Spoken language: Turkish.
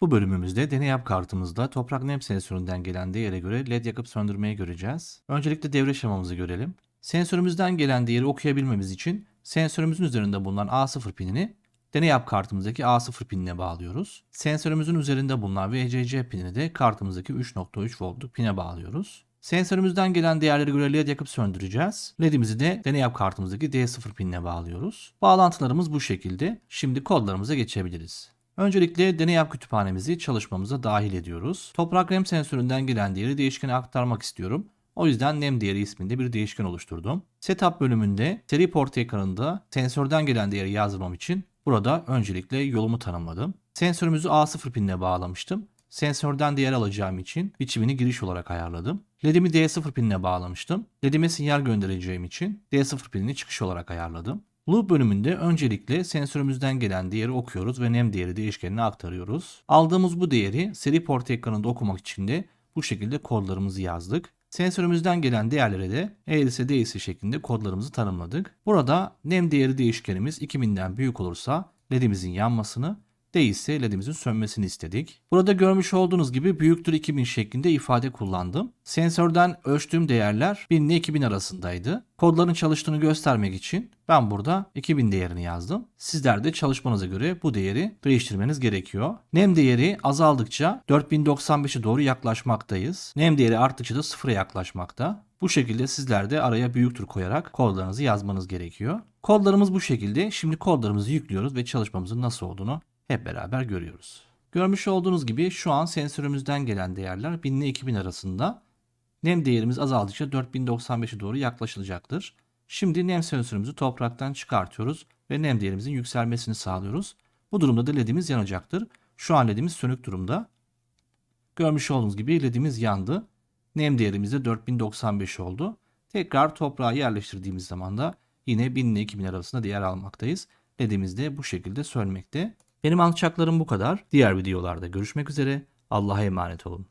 Bu bölümümüzde deney yap kartımızda toprak nem sensöründen gelen değere göre led yakıp söndürmeyi göreceğiz. Öncelikle devre şemamızı görelim. Sensörümüzden gelen değeri okuyabilmemiz için sensörümüzün üzerinde bulunan A0 pinini deney yap kartımızdaki A0 pinine bağlıyoruz. Sensörümüzün üzerinde bulunan VCC pinini de kartımızdaki 3.3 voltluk pine bağlıyoruz. Sensörümüzden gelen değerleri göre led yakıp söndüreceğiz. LED'imizi de deney yap kartımızdaki D0 pinine bağlıyoruz. Bağlantılarımız bu şekilde. Şimdi kodlarımıza geçebiliriz. Öncelikle deney yap kütüphanemizi çalışmamıza dahil ediyoruz. Toprak nem sensöründen gelen değeri değişkene aktarmak istiyorum. O yüzden nem değeri isminde bir değişken oluşturdum. Setup bölümünde seri port ekranında sensörden gelen değeri yazmam için burada öncelikle yolumu tanımladım. Sensörümüzü A0 pinine bağlamıştım. Sensörden değer alacağım için biçimini giriş olarak ayarladım. LED'imi D0 pinine bağlamıştım. LED'ime sinyal göndereceğim için D0 pinini çıkış olarak ayarladım. Loop bölümünde öncelikle sensörümüzden gelen değeri okuyoruz ve nem değeri değişkenine aktarıyoruz. Aldığımız bu değeri seri port ekranında okumak için de bu şekilde kodlarımızı yazdık. Sensörümüzden gelen değerlere de E ise D ise şeklinde kodlarımızı tanımladık. Burada nem değeri değişkenimiz 2000'den büyük olursa ledimizin yanmasını, D ise ledimizin sönmesini istedik. Burada görmüş olduğunuz gibi büyüktür 2000 şeklinde ifade kullandım. Sensörden ölçtüğüm değerler 1000 ile 2000 arasındaydı. Kodların çalıştığını göstermek için ben burada 2000 değerini yazdım. Sizler de çalışmanıza göre bu değeri değiştirmeniz gerekiyor. Nem değeri azaldıkça 4095'e doğru yaklaşmaktayız. Nem değeri arttıkça da sıfıra yaklaşmakta. Bu şekilde sizler de araya büyüktür koyarak kodlarınızı yazmanız gerekiyor. Kodlarımız bu şekilde. Şimdi kodlarımızı yüklüyoruz ve çalışmamızın nasıl olduğunu hep beraber görüyoruz. Görmüş olduğunuz gibi şu an sensörümüzden gelen değerler 1000 ile 2000 arasında. Nem değerimiz azaldıkça 4095'e doğru yaklaşılacaktır. Şimdi nem sensörümüzü topraktan çıkartıyoruz ve nem değerimizin yükselmesini sağlıyoruz. Bu durumda da ledimiz yanacaktır. Şu an ledimiz sönük durumda. Görmüş olduğunuz gibi ledimiz yandı. Nem değerimiz de 4095 oldu. Tekrar toprağa yerleştirdiğimiz zaman da yine 1000 ile 2000 arasında değer almaktayız. Ledimiz de bu şekilde sönmekte. Benim anlatacaklarım bu kadar. Diğer videolarda görüşmek üzere. Allah'a emanet olun.